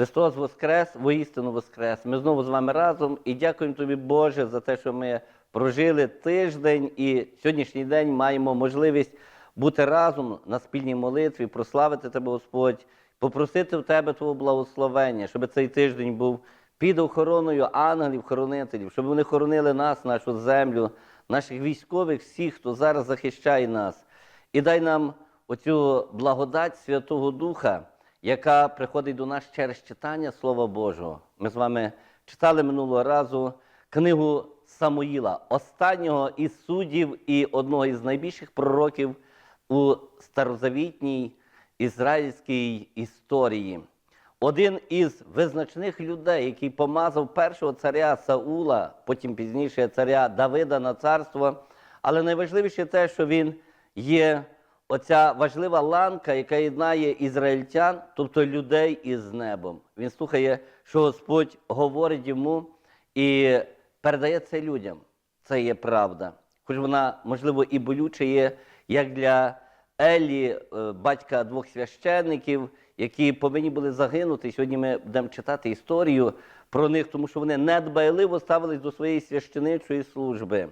Христос Воскрес, воістину Воскрес. Ми знову з вами разом і дякуємо тобі, Боже, за те, що ми прожили тиждень і сьогоднішній день маємо можливість бути разом на спільній молитві, прославити тебе, Господь, попросити в тебе Твого благословення, щоб цей тиждень був під охороною ангелів-хоронителів, щоб вони хоронили нас, нашу землю, наших військових, всіх, хто зараз захищає нас. І дай нам оцю благодать Святого Духа, яка приходить до нас через читання Слова Божого. Ми з вами читали минулого разу книгу Самуїла, останнього із суддів і одного із найбільших пророків у старозавітній ізраїльській історії. Один із визначних людей, який помазав першого царя Саула, потім пізніше царя Давида на царство. Але найважливіше те, що він є оця важлива ланка, яка єднає ізраїльтян, тобто людей із небом. Він слухає, що Господь говорить йому і передає це людям. Це є правда. Хоч вона, можливо, і болюча є, як для Елі, е, батька двох священників, які повинні були загинути. Сьогодні ми будемо читати історію про них, тому що вони недбайливо ставились до своєї священичої служби.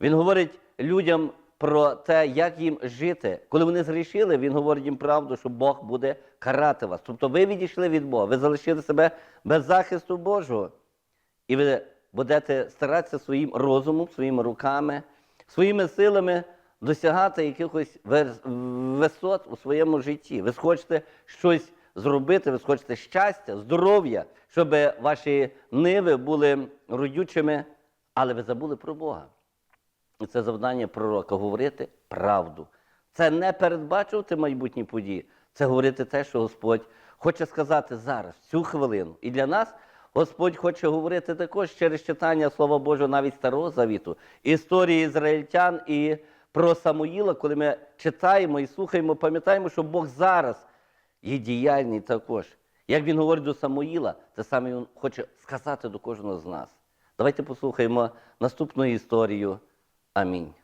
Він говорить людям про те, як їм жити. Коли вони зрішили, він говорить їм правду, що Бог буде карати вас. Тобто ви відійшли від Бога, ви залишили себе без захисту Божого. І ви будете старатися своїм розумом, своїми руками, своїми силами досягати якихось висот у своєму житті. Ви схочете щось зробити, ви схочете щастя, здоров'я, щоб ваші ниви були родючими, але ви забули про Бога. Це завдання пророка говорити правду. Це не передбачувати майбутні події, це говорити те, що Господь хоче сказати зараз, цю хвилину. І для нас Господь хоче говорити також через читання Слова Божого, навіть Старого Завіту, історії ізраїльтян і про Самуїла, коли ми читаємо і слухаємо, пам'ятаємо, що Бог зараз є діяльний також. Як він говорить до Самуїла, те саме він хоче сказати до кожного з нас. Давайте послухаємо наступну історію. Амінь.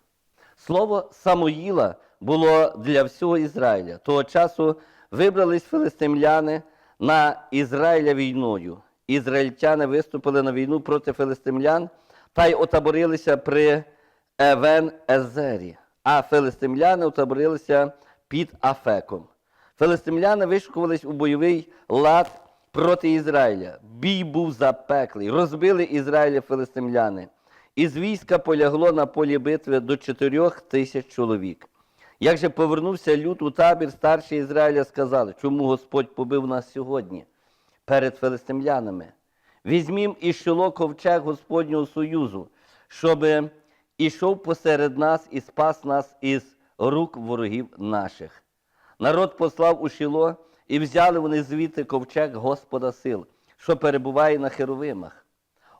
Слово Самуїла було для всього Ізраїля. Того часу вибрались филистимляни на Ізраїля війною. Ізраїльтяни виступили на війну проти филистимлян та й отаборилися при Евен Езері, а филистимляни отаборилися під Афеком. Филистимляни вишкувались у бойовий лад проти Ізраїля. Бій був запеклий. Розбили Ізраїля филистимляни. Із війська полягло на полі битви до чотирьох тисяч чоловік. Як же повернувся люд у табір, старші Ізраїля сказали, чому Господь побив нас сьогодні перед филистимлянами? Візьмім і щоло ковчег Господнього Союзу, щоб ішов посеред нас і спас нас із рук ворогів наших. Народ послав у Шіло, і взяли вони звідти ковчег Господа сил, що перебуває на херовимах.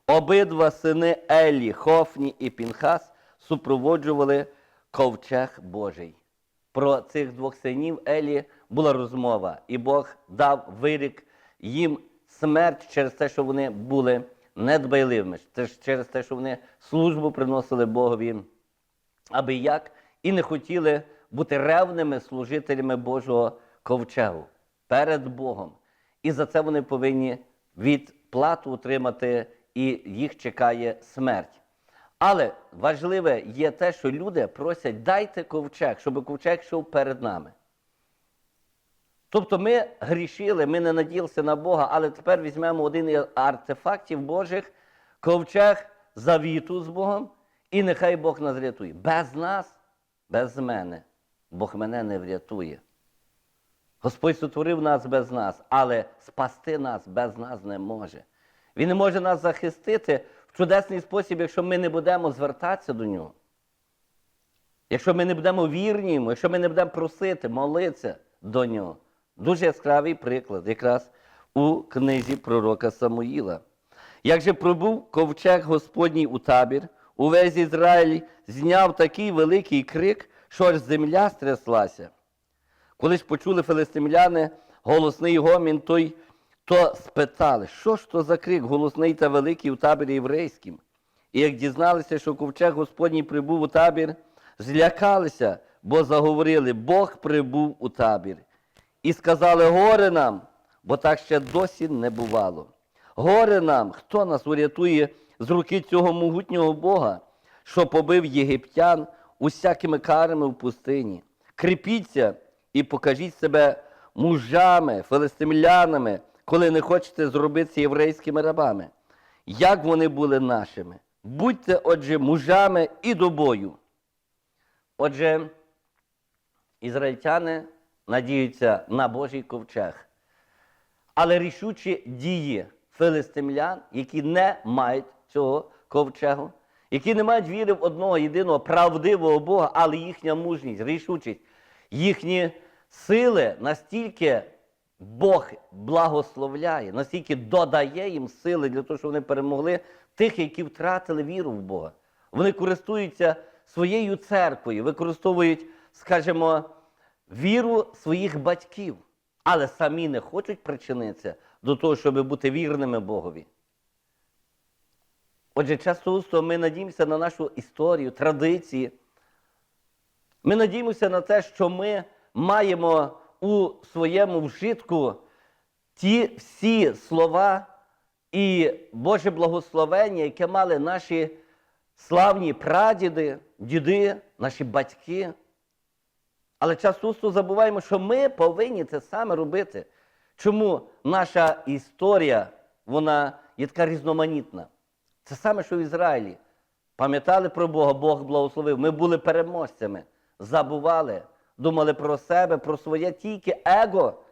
Обидва сини Елі, Хофні і Пінхас супроводжували ковчег Божий. Про цих двох синів Елі була розмова, і Бог дав вирік їм смерть через те, що вони були недбайливими, через те, що вони службу приносили Богові аби як і не хотіли бути ревними служителями Божого ковчегу перед Богом. І за це вони повинні відплату отримати, і їх чекає смерть. Але важливе є те, що люди просять, дайте ковчег, щоб ковчег йшов перед нами. Тобто ми грішили, ми не наділися на Бога, але тепер візьмемо один із артефактів Божих, ковчег завіту з Богом, і нехай Бог нас рятує. Без нас, без мене, Бог мене не врятує. Господь сотворив нас без нас, але спасти нас без нас не може. Він не може нас захистити в чудесний спосіб, якщо ми не будемо звертатися до нього. Якщо ми не будемо вірні йому, якщо ми не будемо просити, молитися до нього. Дуже яскравий приклад якраз у книзі пророка Самуїла. Як же пробув ковчег Господній у табір, увесь Ізраїль зняв такий великий крик, що аж земля стряслася. Коли ж почули филистимляни голосний гомін, той, то спитали, що ж то за крик голосний та великий у таборі єврейським. І як дізналися, що ковчег Господній прибув у табір, злякалися, бо заговорили, Бог прибув у табір. І сказали, горе нам, бо так ще досі не бувало. Горе нам, хто нас урятує з руки цього могутнього Бога, що побив єгиптян усякими карами в пустині. Кріпіться і покажіть себе мужами, филистимлянами, коли не хочете зробитися єврейськими рабами. Як вони були нашими? Будьте, отже, мужами і до бою. Отже, ізраїльтяни надіються на Божий ковчег. Але рішучі дії филистимлян, які не мають цього ковчегу, які не мають віри в одного єдиного правдивого Бога, але їхня мужність, рішучість, їхні сили настільки Бог благословляє, настільки додає їм сили для того, щоб вони перемогли тих, які втратили віру в Бога. Вони користуються своєю церквою, використовують, скажімо, віру своїх батьків, але самі не хочуть причинитися до того, щоб бути вірними Богові. Отже, часто ми надіємося на нашу історію, традиції. Ми надіємося на те, що ми маємо у своєму вжитку ті всі слова і Боже благословення, яке мали наші славні прадіди, діди, наші батьки. Але часто забуваємо, що ми повинні це саме робити. Чому наша історія вона є така різноманітна? Це саме, що в Ізраїлі. Пам'ятали про Бога, Бог благословив. Ми були переможцями, забували, думали про себе, про своє тільки его.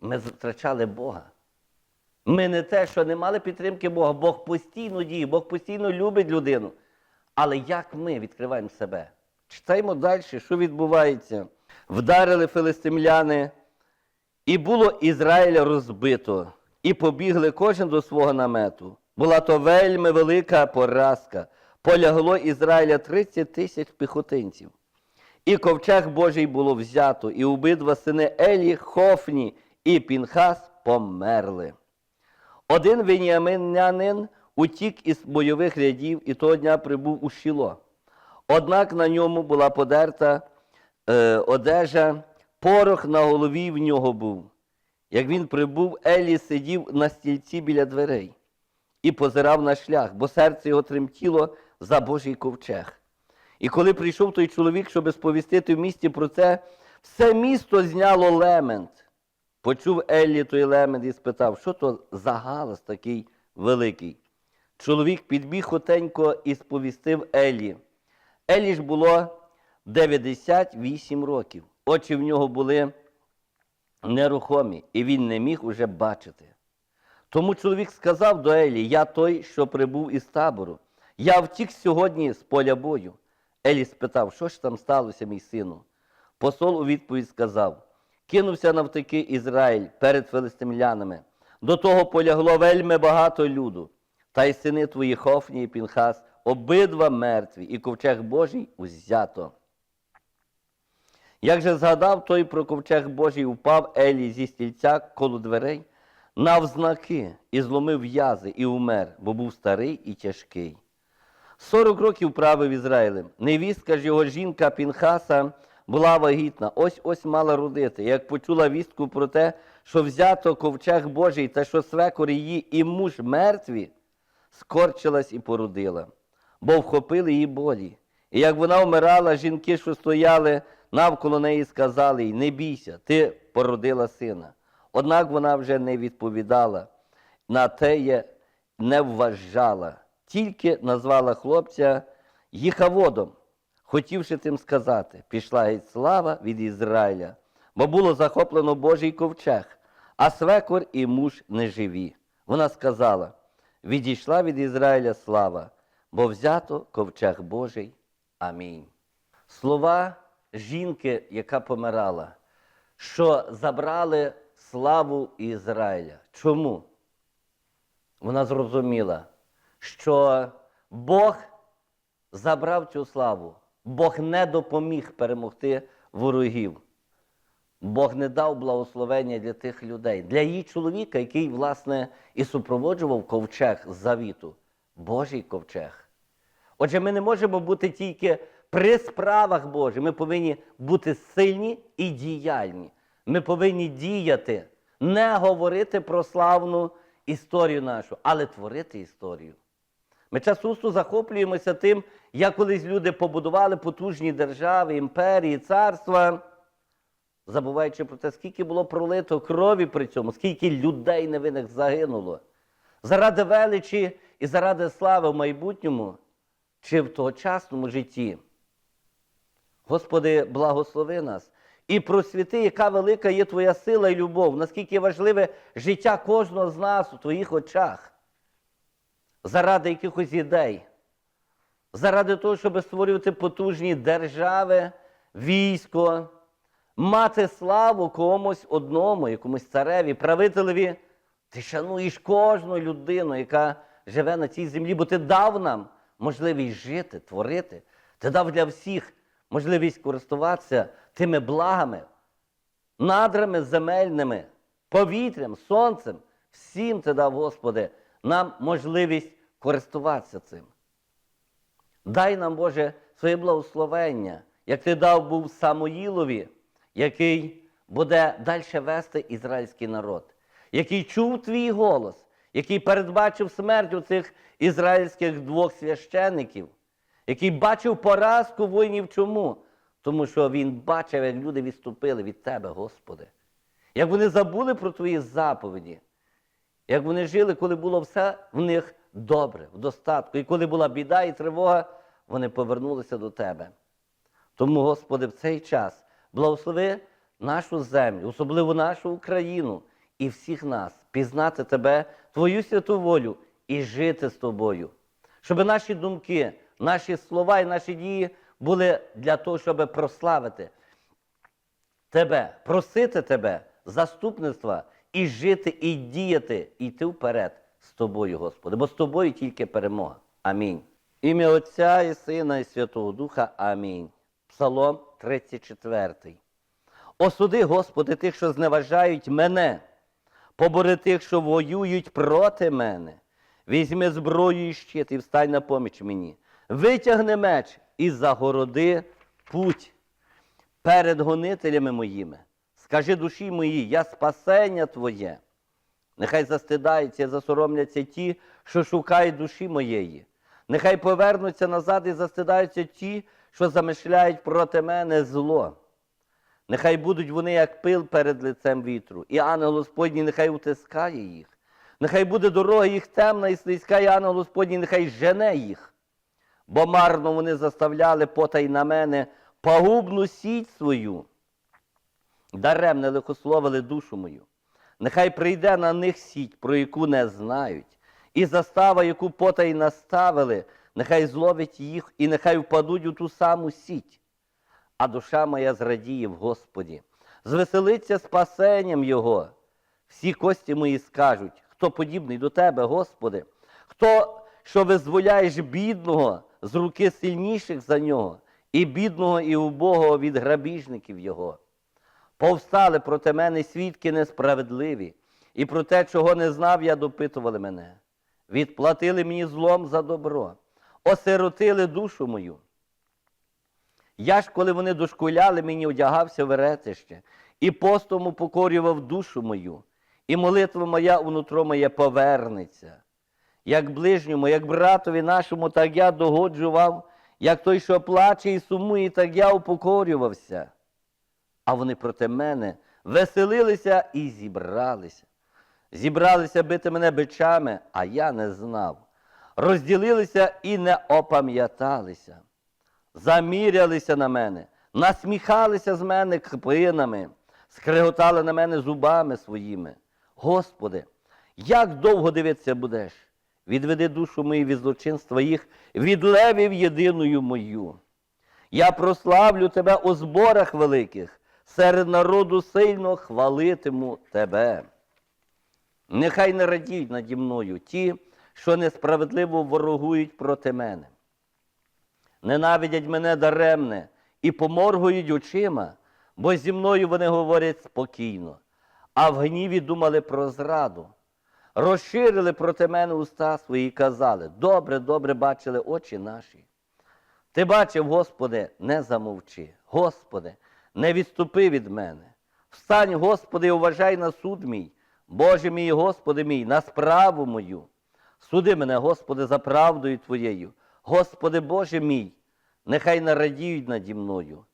Ми втрачали Бога. Ми не те, що не мали підтримки Бога. Бог постійно діє, Бог постійно любить людину. Але як ми відкриваємо себе? Читаємо далі, що відбувається. Вдарили филистимляни, і було Ізраїля розбито, і побігли кожен до свого намету. Була то вельми велика поразка. Полягло Ізраїля 30 тисяч піхотинців. І ковчег Божий було взято, і обидва сини Елі, Хофні і Пінхас померли. Один веніаминянин утік із бойових рядів і того дня прибув у Шіло. Однак на ньому була подерта е, одежа, порох на голові в нього був. Як він прибув, Елі сидів на стільці біля дверей і позирав на шлях, бо серце його тремтіло за Божий ковчег. І коли прийшов той чоловік, щоб сповістити в місті про це, все місто зняло лемент. Почув Еллі той лемент і спитав, що то за галас такий великий. Чоловік підбіг хотенько і сповістив Еллі. Елі ж було 98 років. Очі в нього були нерухомі, і він не міг уже бачити. Тому чоловік сказав до Елі, я той, що прибув із табору. Я втік сьогодні з поля бою. Елі спитав, що ж там сталося, мій сину? Посол у відповідь сказав: кинувся навтаки Ізраїль перед филистимлянами. До того полягло вельми багато люду, та й сини твої Хофні і Пінхас, обидва мертві, і ковчег Божий узято. Як же згадав той про ковчег Божий, упав Елі зі стільця коло дверей, навзнаки, і зломив в'язи, і умер, бо був старий і тяжкий. Сорок років правив Ізраїлем. Невістка ж його жінка Пінхаса була вагітна, ось ось мала родити. Як почула вістку про те, що взято ковчег Божий та що свекор її і муж мертві, скорчилась і породила, бо вхопили її болі. І як вона вмирала, жінки, що стояли навколо неї, сказали їй, не бійся, ти породила сина. Однак вона вже не відповідала, на теє не вважала, тільки назвала хлопця їхаводом, хотівши тим сказати, пішла геть слава від Ізраїля, бо було захоплено Божий ковчег, а свекор і муж не живі. Вона сказала: відійшла від Ізраїля слава, бо взято ковчег Божий. Амінь. Слова жінки, яка помирала, що забрали славу Ізраїля. Чому? Вона зрозуміла, що Бог забрав цю славу, Бог не допоміг перемогти ворогів. Бог не дав благословення для тих людей, для її чоловіка, який, власне, і супроводжував ковчег з завіту, Божий ковчег. Отже, ми не можемо бути тільки при справах Божих. Ми повинні бути сильні і діяльні. Ми повинні діяти не говорити про славну історію нашу, але творити історію. Ми часто захоплюємося тим, як колись люди побудували потужні держави, імперії, царства, забуваючи про те, скільки було пролито крові при цьому, скільки людей невинних загинуло. Заради величі і заради слави в майбутньому чи в тогочасному житті. Господи, благослови нас і просвіти, яка велика є Твоя сила і любов, наскільки важливе життя кожного з нас у Твоїх очах, заради якихось ідей, заради того, щоб створювати потужні держави, військо, мати славу комусь одному, якомусь цареві, правителеві. Ти шануєш кожну людину, яка живе на цій землі, бо ти дав нам можливість жити, творити. Ти дав для всіх можливість користуватися тими благами, надрами земельними, повітрям, сонцем. Всім ти дав, Господи, нам можливість користуватися цим. Дай нам, Боже, своє благословення, як ти дав був Самоїлові, який буде далі вести ізраїльський народ, який чув твій голос, який передбачив смерть у цих ізраїльських двох священників, який бачив поразку воїнів. Чому? Тому що він бачив, як люди відступили від Тебе, Господи. Як вони забули про Твої заповіді, як вони жили, коли було все в них добре, в достатку. І коли була біда і тривога, вони повернулися до Тебе. Тому, Господи, в цей час благослови нашу землю, особливо нашу Україну і всіх нас, пізнати Тебе, Твою святу волю і жити з Тобою. Щоб наші думки, наші слова і наші дії були для того, щоб прославити Тебе, просити Тебе, заступництва і жити, і діяти, і йти вперед з Тобою, Господи, бо з Тобою тільки перемога. Амінь. Ім'я Отця і Сина, і Святого Духа. Амінь. Псалом 34. Осуди, Господи, тих, що зневажають мене, побори тих, що воюють проти мене. Візьми зброю і щит і встань на поміч мені. Витягни меч і загороди путь перед гонителями моїми. Скажи душі моїй, я спасення Твоє. Нехай застидаються і засоромляться ті, що шукають душі моєї. Нехай повернуться назад і застидаються ті, що замишляють проти мене зло. Нехай будуть вони, як пил перед лицем вітру, і ангел Господній нехай утискає їх. Нехай буде дорога їх темна і слизька, і ангел Господній нехай жене їх. Бо марно вони заставляли потай на мене пагубну сіть свою. Даремне лихословили душу мою. Нехай прийде на них сіть, про яку не знають, і застава, яку потай наставили, нехай зловить їх, і нехай впадуть у ту саму сіть. А душа моя зрадіє в Господі, звеселиться спасенням Його. Всі кості мої скажуть, хто подібний до Тебе, Господи, хто, що визволяєш бідного з руки сильніших за нього, і бідного, і убогого від грабіжників Його. Повстали проти мене свідки несправедливі, і про те, чого не знав, я допитували мене. Відплатили мені злом за добро, осиротили душу мою. Я ж, коли вони дошкуляли, мені одягався веретище, і постом упокорював душу мою, і молитва моя унутро моє повернеться. Як ближньому, як братові нашому, так я догоджував, як той, що плаче і сумує, так я упокорювався. А вони проти мене веселилися і зібралися. Зібралися бити мене бичами, а я не знав. Розділилися і не опам'яталися. Замірялися на мене, насміхалися з мене кпинами, скриготали на мене зубами своїми. Господи, як довго дивитися будеш? Відведи душу мою від злочинства їх, від левів єдиною мою. Я прославлю тебе у зборах великих, серед народу сильно хвалитиму тебе. Нехай не радіють наді мною ті, що несправедливо ворогують проти мене. Ненавидять мене даремне і поморгують очима, бо зі мною вони говорять спокійно, а в гніві думали про зраду. Розширили проти мене уста свої і казали, добре, добре бачили очі наші. Ти бачив, Господи, не замовчи. Господи, не відступи від мене. Встань, Господи, уважай на суд мій, Боже мій, Господи мій, на справу мою. Суди мене, Господи, за правдою Твоєю. Господи Боже мій, нехай нарадіють наді мною.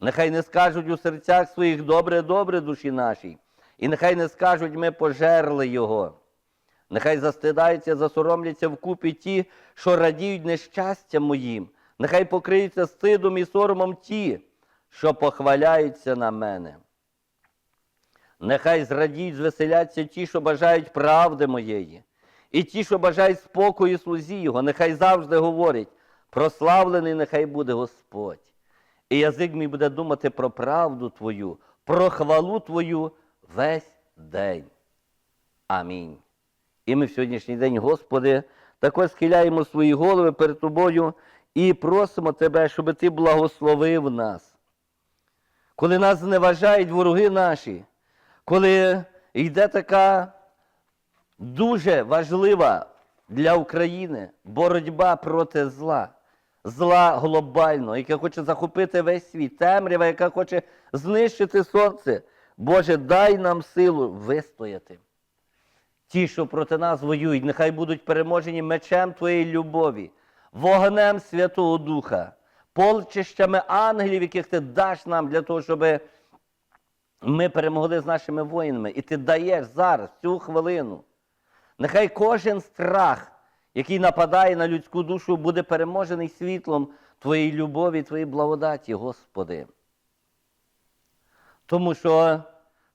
Нехай не скажуть у серцях своїх добре, добре душі нашій, і нехай не скажуть ми пожерли Його. Нехай застидаються, засоромляться вкупі ті, що радіють нещастям моїм. Нехай покриються стидом і соромом ті, що похваляються на мене. Нехай зрадіють, звеселяться ті, що бажають правди моєї, і ті, що бажають спокою слузі Його, нехай завжди говорять, прославлений нехай буде Господь. І язик мій буде думати про правду Твою, про хвалу Твою весь день. Амінь. І ми в сьогоднішній день, Господи, також схиляємо свої голови перед Тобою і просимо Тебе, щоб Ти благословив нас. Коли нас зневажають вороги наші, коли йде така дуже важлива для України боротьба проти зла, зла глобального, яке хоче захопити весь світ, темрява, яка хоче знищити сонце. Боже, дай нам силу вистояти. Ті, що проти нас воюють, нехай будуть переможені мечем Твоєї любові, вогнем Святого Духа, полчищами ангелів, яких ти даш нам для того, щоб ми перемогли з нашими воїнами. І ти даєш зараз цю хвилину. Нехай кожен страх, який нападає на людську душу, буде переможений світлом Твоєї любові, Твоєї благодаті, Господи. Тому що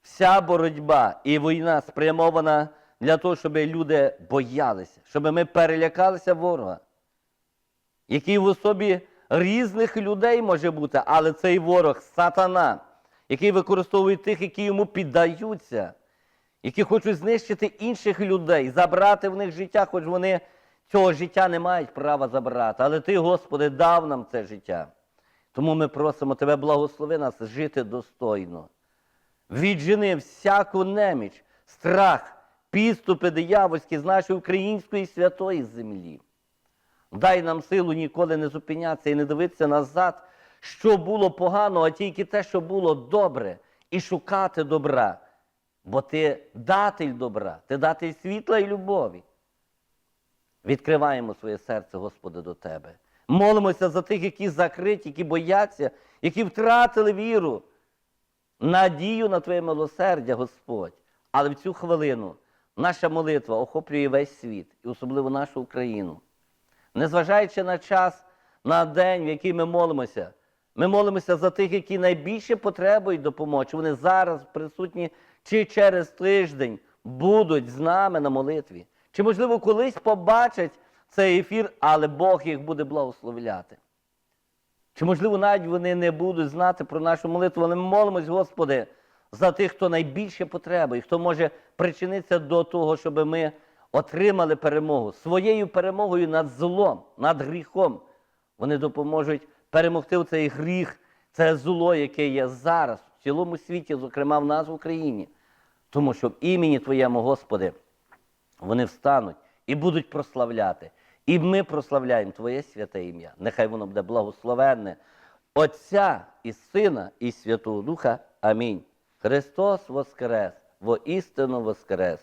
вся боротьба і війна спрямована для того, щоб люди боялися, щоб ми перелякалися ворога, який в особі різних людей може бути, але цей ворог сатана, який використовує тих, які йому піддаються, які хочуть знищити інших людей, забрати в них життя, хоч вони цього життя не мають права забрати. Але Ти, Господи, дав нам це життя. Тому ми просимо Тебе, благослови нас жити достойно. Віджени всяку неміч, страх, підступи диявольські з нашої української святої землі. Дай нам силу ніколи не зупинятися і не дивитися назад, що було погано, а тільки те, що було добре, і шукати добра. Бо ти датель добра, ти датель світла і любові. Відкриваємо своє серце, Господи, до Тебе. Молимося за тих, які закриті, які бояться, які втратили віру, надію на Твоє милосердя, Господь. Але в цю хвилину наша молитва охоплює весь світ, і особливо нашу Україну. Незважаючи на час, на день, в який ми молимося, ми молимося за тих, які найбільше потребують допомоги. Вони зараз присутні чи через тиждень будуть з нами на молитві. Чи, можливо, колись побачать цей ефір, але Бог їх буде благословляти. Чи, можливо, навіть вони не будуть знати про нашу молитву, але ми молимось, Господи, за тих, хто найбільше потребує, хто може причинитися до того, щоб ми отримали перемогу своєю перемогою над злом, над гріхом. Вони допоможуть перемогти цей гріх, це зло, яке є зараз в цілому світі, зокрема в нас в Україні. Тому що в імені Твоєму, Господи, вони встануть і будуть прославляти. І ми прославляємо Твоє святе ім'я. Нехай воно буде благословенне Отця і Сина, і Святого Духа. Амінь. Христос Воскрес, воістину Воскрес.